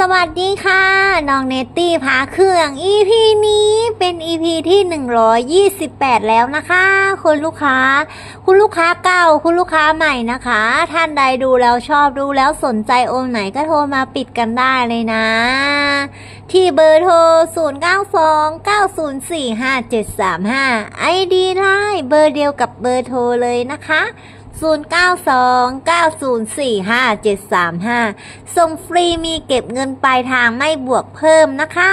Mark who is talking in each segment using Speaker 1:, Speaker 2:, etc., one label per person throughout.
Speaker 1: สวัสดีค่ะ น้องเนตตี้พาเครื่อง EP นี้เป็น EP ที่ 128 แล้วนะคะคุณลูกค้า คุณลูกค้าเก่า คุณลูกค้าใหม่นะคะ ท่านใดดูแล้วชอบดูแล้วสนใจองค์ไหนก็โทรมาปิดกันได้เลยนะ ที่เบอร์โทร 0929045735 ID ไลน์เบอร์เดียวกับเบอร์โทรเลยนะคะ 0929045735 ส่งฟรีมีเก็บเงินปลายทางไม่บวกเพิ่มนะคะ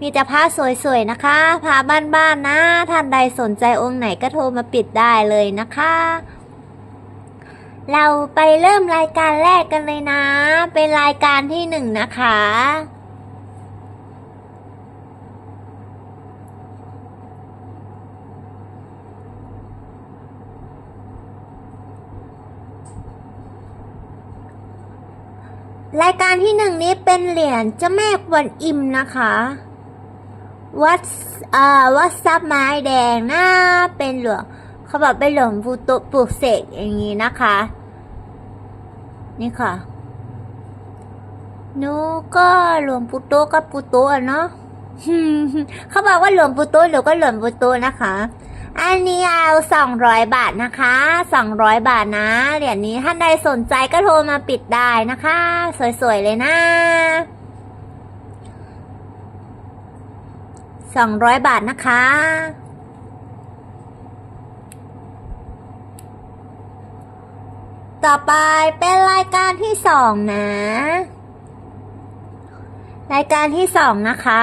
Speaker 1: มีแต่ผ้าสวยๆนะคะผ้าบ้านๆนะ ท่านใดสนใจองค์ไหนก็โทรมาปิดได้เลยนะคะ เราไปเริ่มรายการแรกกันเลยนะ เป็นรายการที่หนึ่งนะคะ รายการที่หนึ่งนี้เป็นเหรียญเจ้าแม่กวนอิมนะคะ วัดเอ่อวัดซับไม้แดงหนะเป็นหลวงเขาบอกเป็นหลวงปูโตปลูกเสกอย่างนี้นะคะ นี่ค่ะนูก็หลวงปูโตกับปูโตอะเนาะเขาบอกว่าหลวงปูโตหรือก็หลวงปูโตนะคะ อันนี้เอาสองร้อยบาทนะคะสองร้อยบาทนะ เหรียญนี้ท่านใดสนใจก็โทรมาปิดได้นะคะ สวยๆเลยนะสองร้อยบาทนะคะ ต่อไปเป็นรายการที่สองนะ รายการที่สองนะคะ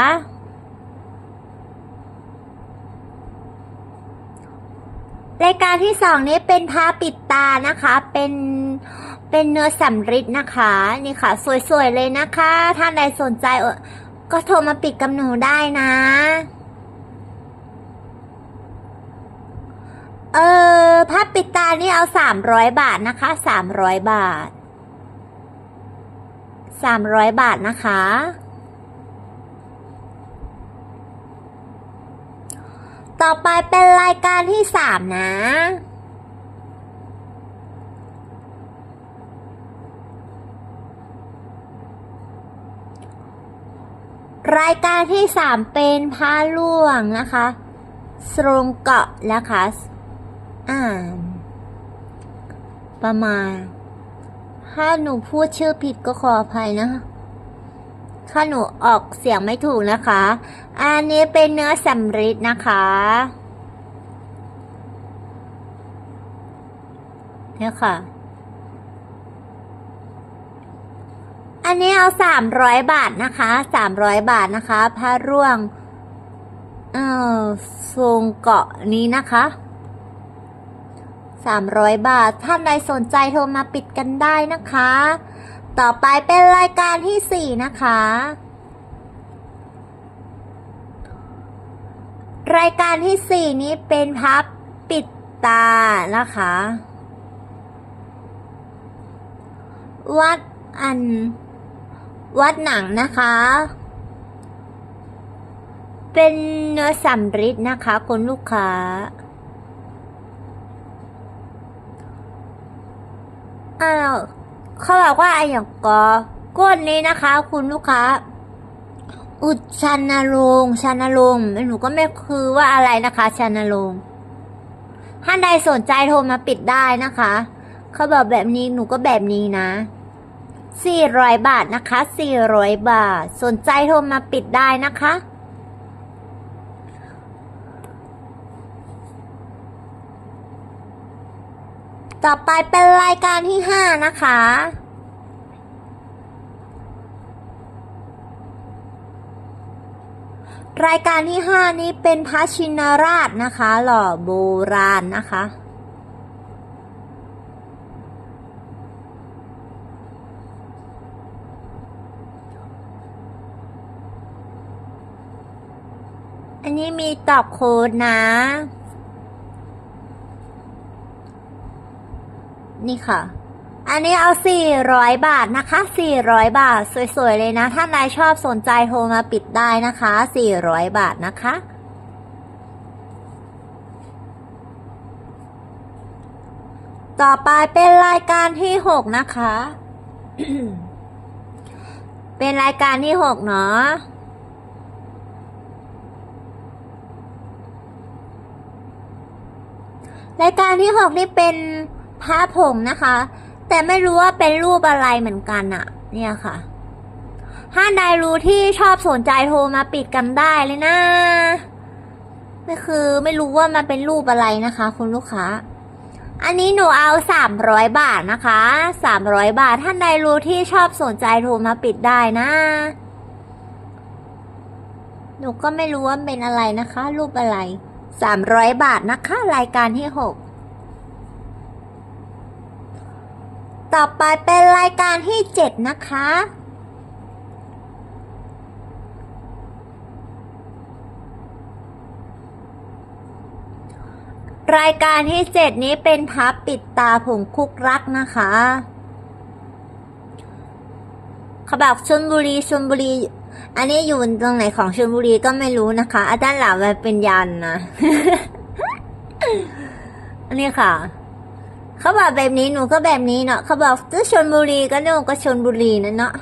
Speaker 1: รายการที่สองนี้เป็นผ้าปิดตานะคะ เป็นเป็นเนื้อสำริดนะคะ นี่ค่ะ สวยๆเลยนะคะ ท่านใดสนใจก็โทรมาปิดกับหนูได้นะ เออผ้าปิดตานี่เอาสามร้อยบาทนะคะสามร้อยบาทสามร้อยบาทนะคะ ต่อไปเป็นรายการที่สามนะ รายการที่สามเป็นผ้าล่วงนะคะสรงเกาะนะคะอ่าน ประมาณ ถ้าหนูพูดชื่อผิดก็ขออภัยนะ คะถ้าหนูออกเสียงไม่ถูกนะคะ อันนี้เป็นเนื้อสำริดนะคะเนี่ยค่ะ อันนี้เอาสามร้อยบาทนะคะสามร้อยบาทนะคะผ้าร่วง เออทรงเกาะนี้นะคะสามร้อยบาท ท่านใดสนใจโทรมาปิดกันได้นะคะ ต่อไปเป็นรายการที่สี่นะคะ รายการที่สี่นี้เป็นพับปิดตานะคะ วัดอัน วัดหนังนะคะ เป็นเนื้อสำริดนะคะคุณลูกค้าอ้าว เขาบอกว่าไอ้อย่างกอก้นนี้นะคะ คุณลูกค้า อุดชันนรงชันนรงหนูก็ไม่คือว่าอะไรนะคะชันนรงท่านใดสนใจโทรมาปิดได้นะคะ เขาบอกแบบนี้หนูก็แบบนี้นะสี่ร้อยบาทนะคะสี่ร้อยบาท สนใจโทรมาปิดได้นะคะ ต่อไปเป็นรายการที่ห้านะคะ รายการที่ห้านี้เป็นพระชินราชนะคะ หล่อโบราณนะคะอันนี้มีตอบโค้ดนะ นี่ค่ะ อันนี้เอา 400 บาทนะคะ 400 บาท สวยๆ เลยนะ ถ้านายชอบสนใจโทรมาปิดได้นะคะ 400 บาทนะคะ ต่อไปเป็นรายการที่ 6 นะคะ เป็นรายการที่หกเนาะรายการที่หกนี่เป็น พระผงนะคะ แต่ไม่รู้ว่าเป็นรูปอะไรเหมือนกันอะเนี่ยค่ะถ้าใดรู้ที่ชอบสนใจโทรมาปิดกันได้เลยนะนี่คือไม่รู้ว่ามันเป็นรูปอะไรนะคะ คุณลูกค้า อันนี้หนูเอาสามร้อยบาทนะคะสามร้อยบาทท่านใดรู้ที่ชอบสนใจโทรมาปิดได้นะ หนูก็ไม่รู้ว่าเป็นอะไรนะคะ รูปอะไรสามร้อยบาทนะคะ รายการที่หก ต่อไปเป็นรายการที่เจ็ดนะคะ รายการที่เจ็ดนี้เป็นพับปิดตาผงคุกรักนะคะขบอกชลบุรีชลบุรี อันนี้อยู่ตรงไหนของชลบุรีก็ไม่รู้นะคะ อาจารย์หลามันเป็นยันนะ อันนี้ค่ะ เขาบอกแบบนี้หนูก็แบบนี้เนาะเขาบอกจะชลบุรีก็หนูก็ชลบุรีนะเนาะ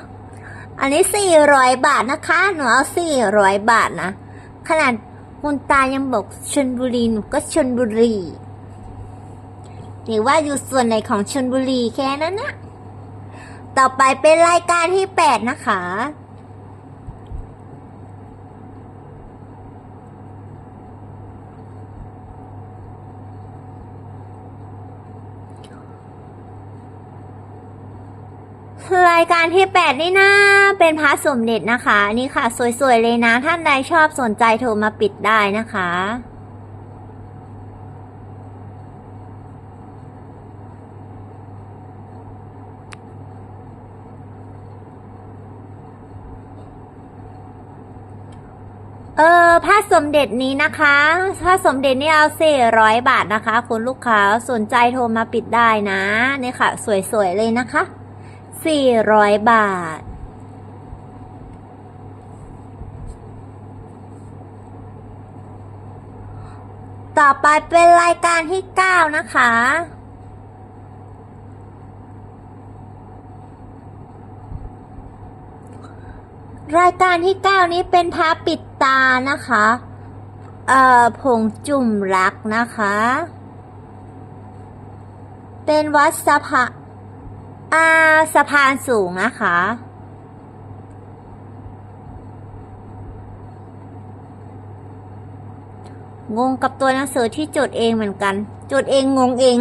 Speaker 1: อันนี้สี่ร้อยบาทนะคะ หนูเอาสี่ร้อยบาทนะขนาดคุณตายังบอกชนบุรีหนูก็ชนบุรีหรือว่าอยู่ส่วนไหนของชนบุรีแค่นั้นนะต่อไปเป็นรายการที่แปดนะคะ รายการที่แปดนี่นะเป็นพระสมเด็จนะคะ นี่ค่ะ สวยๆ เลยนะ ท่านใดชอบสนใจโทรมาปิดได้นะคะเออผ้าสมเด็จนี้นะคะผ้าสมเด็จนี่เอาสี่ร้อยบาทนะคะ คุณลูกค้าสนใจโทรมาปิดได้นะ นี่ค่ะ สวยๆ เลยนะคะ สี่ร้อยบาท ต่อไปเป็นรายการที่เก้านะคะ รายการที่เก้านี้เป็นพระปิดตานะคะ เอ่อ ผงจุ่มรักนะคะ เป็นวัดสะพะ อ่าสะพานสูงนะคะ งงกับตัวหนังสือที่จดเองเหมือนกัน จดเองงงเอง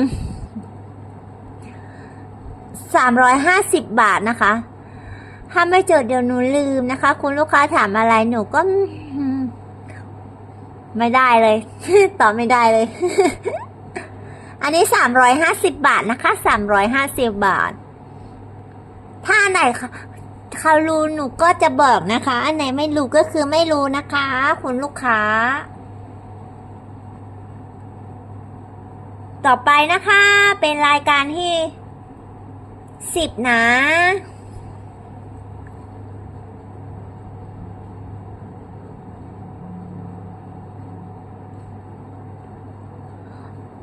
Speaker 1: สามร้อยห้าสิบบาทนะคะ ถ้าไม่จดเดี๋ยวหนูลืมนะคะ คุณลูกค้าถามอะไรหนูก็ ไม่ได้เลย ตอบไม่ได้เลย อันนี้สามร้อยห้าสิบบาทนะคะสามร้อยห้าสิบบาท ถ้าอันไหนเขารู้หนูก็จะบอกนะคะ อันไหนไม่รู้ก็คือไม่รู้นะคะ คุณลูกค้า ต่อไปนะคะ เป็นรายการที่สิบนะ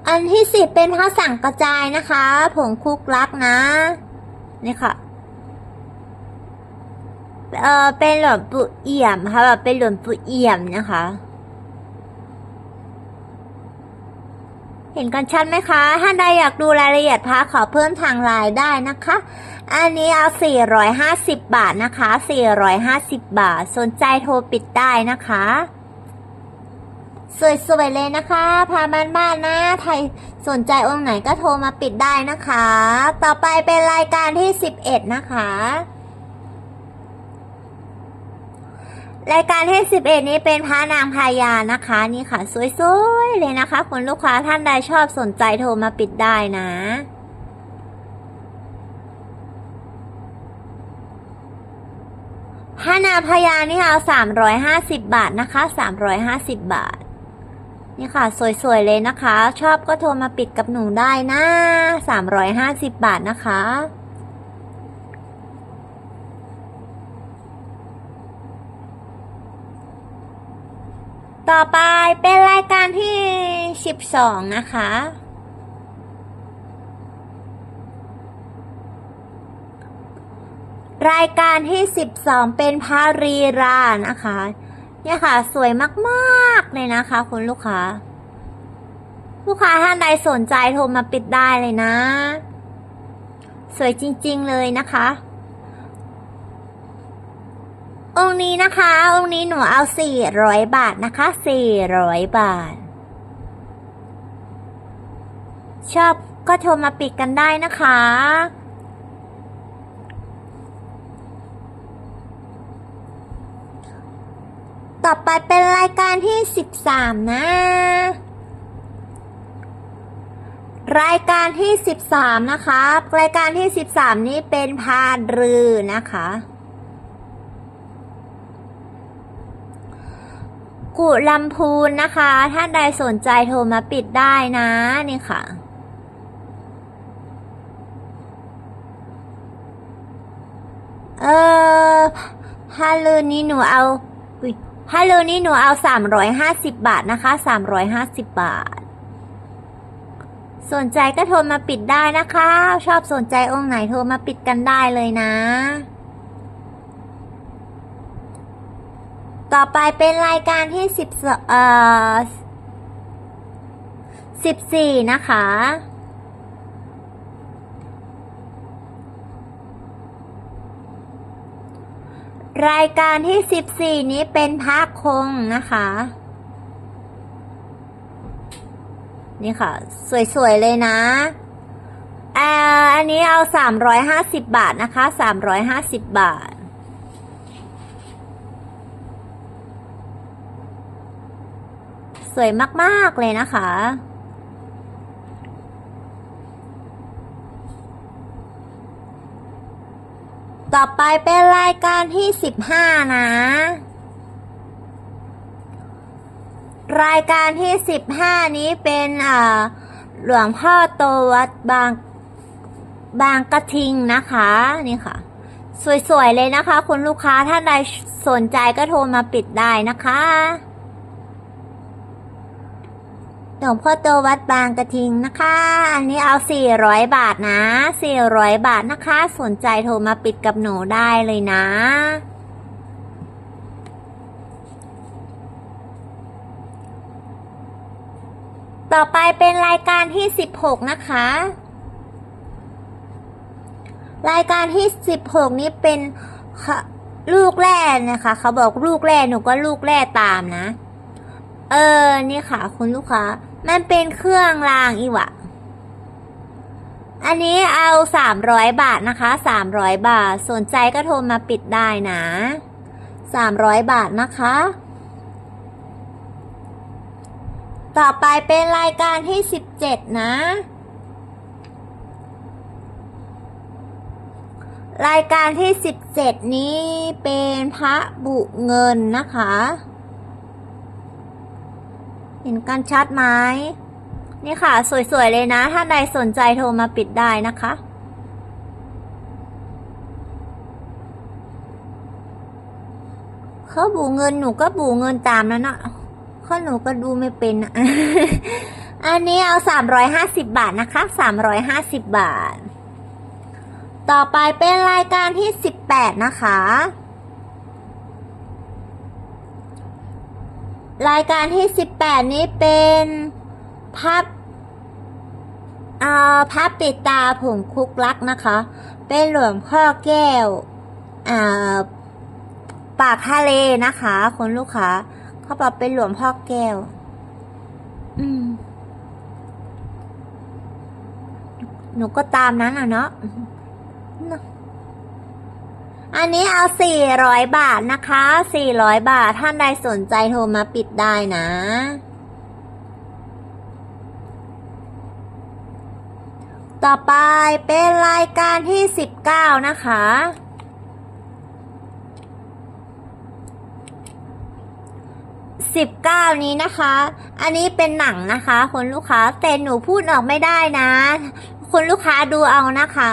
Speaker 1: อันที่สิบเป็นพระสั่งกระจายนะคะ ผงคุกรักนะ นี่ค่ะ เออเป็นหลวงปู่เอี่ยมค่ะแบบเป็นหลวงปู่เอี่ยมนะคะ เห็นกันชัดไหมคะ ถ้าใดอยากดูรายละเอียดพระขอเพิ่มทางไลน์ได้นะคะ อันนี้เอา 450 บาทนะคะ 450 บาท สนใจโทรปิดได้นะคะ สวยๆเลยนะคะ พาบ้านๆนะใครสนใจองค์ไหนก็โทรมาปิดได้นะคะ ต่อไปเป็นรายการที่ 11 นะคะ รายการเที่11นี้เป็นพระนางพายานะคะ นี่ค่ะ สวยๆ เลยนะคะ คุณลูกค้าท่านใดชอบสนใจโทรมาปิดได้นะพระนางพายานี่เอา350บาทนะคะ350บาท นี่ค่ะ สวยๆ เลยนะคะ ชอบก็โทรมาปิดกับหนูได้นะ350บาทนะคะ ต่อไปเป็นรายการที่ 12 นะคะรรายการที่สิบสองเป็นพารีรานะคะ เนี่ยค่ะ สวยมากๆเลยนะคะคุณลูกค้า ลูกค้าท่านใดสนใจโทรมาปิดได้เลยนะ สวยจริง ๆ เลยนะคะ องค์นี้นะคะ องค์นี้หนูเอาสี่ร้อยบาทนะคะสี่ร้อยบาท ชอบก็โทรมาปิดกันได้นะคะ ต่อไปเป็นรายการที่สิบสามนะ รายการที่สิบสามนะคะ รายการที่สิบสามนี้เป็นพาดรือนะคะ กุลำพูนนะคะถ้าใดสนใจโทรมาปิดได้นะนี่ค่ะ เออฮาลูนี้หนูเอาอุ๊ยฮาลูนี้หนูเอาสามร้อยห้าสิบบาทนะคะสามร้อยห้าสิบบาท สนใจก็โทรมาปิดได้นะคะ ชอบสนใจองค์ไหนโทรมาปิดกันได้เลยนะ ต่อไปเป็นรายการที่สิบเอ่อสิบสี่นะคะ รายการที่สิบสี่นี้เป็นพระคงนะคะ นี่ค่ะ สวย ๆ เลยนะอ่าอันนี้เอาสามร้อยห้าสิบบาทนะคะสามร้อยห้าสิบบาท สวยมาก ๆ เลยนะคะ ต่อไปเป็นรายการที่สิบห้านะ รายการที่สิบห้านี้เป็นหลวงพ่อโตวัดบางบางกระทิงนะคะ นี่ค่ะ สวย ๆ เลยนะคะ คุณลูกค้าถ้าใดสนใจก็โทรมาปิดได้นะคะ หลวงพ่อโตวัดบางกระทิงนะคะ อันนี้เอา 400 บาทนะ 400 บาทนะคะ สนใจโทรมาปิดกับหนูได้เลยนะต่อไปเป็นรายการที่ 16 นะคะ รายการที่ 16 นี้เป็นลูกแร่นะคะ เขาบอกลูกแร่หนูก็ลูกแร่ตามนะ เออ นี่ค่ะ คุณลูกค้า มันเป็นเครื่องรางอีวะ อันนี้เอาสามร้อยบาทนะคะสามร้อยบาท สนใจก็โทรมาปิดได้นะสามร้อยบาทนะคะ ต่อไปเป็นรายการที่สิบเจ็ดนะ รายการที่สิบเจ็ดนี้เป็นพระบุเงินนะคะ เห็นกันชัดไหมนี่ค่ะ สวย ๆ เลยนะ ถ้าใดสนใจโทรมาปิดได้นะคะ เขาบูเงินหนูก็บูเงินตามนั้นนะข้อหนูก็ดูไม่เป็นอะอันนี้เอาสามร้อยห้าสิบบาทนะคะสามร้อยห้าสิบบาท ต่อไปเป็นรายการที่สิบแปดนะคะ รายการที่สิบแปดนี้เป็นพับอ่าพับปิดตาผงคุกลักนะคะ เป็นหลวงพ่อแก้วอ่าปากทะเลนะคะคุณลูกค้าเขาบอกเป็นหลวงพ่อแก้ว อืม หนูก็ตามนั้นอะเนาะ อันนี้เอา 400 บาทนะคะ 400 บาท ท่านใดสนใจโทรมาปิดได้นะ ต่อไปเป็นรายการที่ 19 นะคะ 19 นี้นะคะ อันนี้เป็นหนังนะคะคุณลูกค้าแต่หนูพูดออกไม่ได้นะ คุณลูกค้าดูเอานะคะ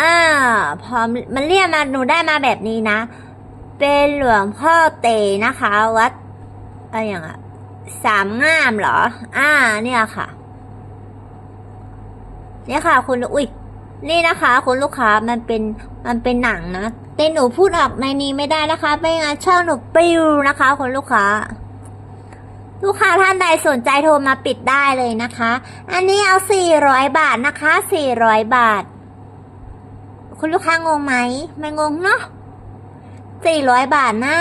Speaker 1: อ่าพอมันเรียกมาหนูได้มาแบบนี้นะ เป็นหลวงพ่อเตนะคะ วัดอะไรอย่างอะสามงามเหรอ อ่า เนี่ยค่ะ เนี่ยค่ะ คุณอุ้ยนี่นะคะ คุณลูกค้ามันเป็นมันเป็นหนังนะแต่หนูพูดออกในนี้ไม่ได้นะคะไม่งั้นช่องหนูปิวนะคะ คุณลูกค้า ลูกค้าท่านใดสนใจโทรมาปิดได้เลยนะคะ อันนี้เอา 400 บาทนะคะ 400 บาท คุณลูกค้างงไหม ไม่งงเนาะ400บาทนะ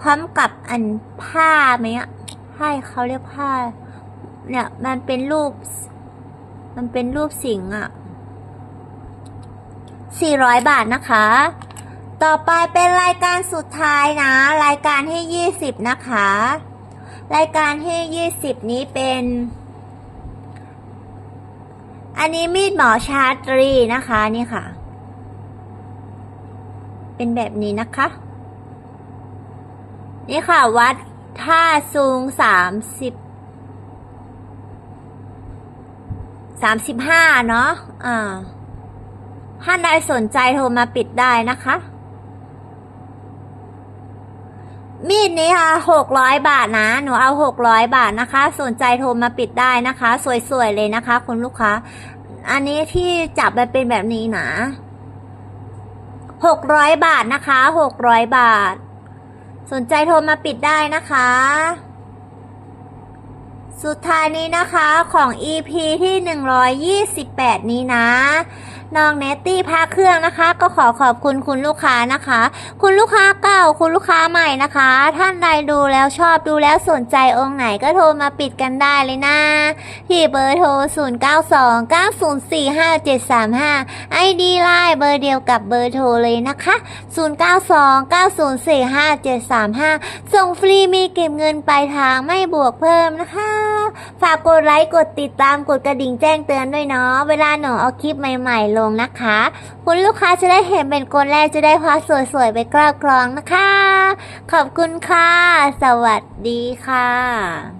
Speaker 1: พร้อมกับอันผ้าไหมอะผ้าเขาเรียกผ้า เนี่ย มันเป็นรูป มันเป็นรูปสิงห์อะ400บาทนะคะ ต่อไปเป็นรายการสุดท้ายนะ รายการที่20นะคะ รายการที่20นี้เป็น อันนี้มีดหมอชาตรีนะคะนี่ค่ะ เป็นแบบนี้นะคะ นี่ค่ะ วัดท่าสูงสามสิบสามสิบห้าเนาะอ่าท่านใดสนใจโทรมาปิดได้นะคะ มีดนี้ค่ะหกร้อยบาทนะ หนูเอาหกร้อยบาทนะคะ สนใจโทรมาปิดได้นะคะ สวยๆเลยนะคะ คุณลูกค้า อันนี้ที่จับมันเป็นแบบนี้นะหกร้อยบาทนะคะหกร้อยบาท สนใจโทรมาปิดได้นะคะ สุดท้ายนี้นะคะของ EP ที่ 128 นี้นะ น้องเนตตี้พาเครื่องนะคะ ก็ขอขอบคุณคุณลูกค้านะคะ คุณลูกค้าเก่าคุณลูกค้าใหม่นะคะ ท่านใดดูแล้วชอบดูแล้วสนใจองค์ไหนก็โทรมาปิดกันได้เลยนะ ที่เบอร์โทร 0 9 2 9 0 4 5 7 3 5 ID ไลน์เบอร์เดียวกับเบอร์โทรเลยนะคะ 0 9 2 9 0 4 5 7 3 5 ส่งฟรีมีเก็บเงินปลายทางไม่บวกเพิ่มนะคะ ฝากกดไลค์กดติดตามกดกระดิ่งแจ้งเตือนด้วยเนาะเวลาหนูเอาคลิปใหม่ๆลงนะคะ คุณลูกค้าจะได้เห็นเป็นคนแรกจะได้พาสวยๆไปกราบครองนะคะ ขอบคุณค่ะ สวัสดีค่ะ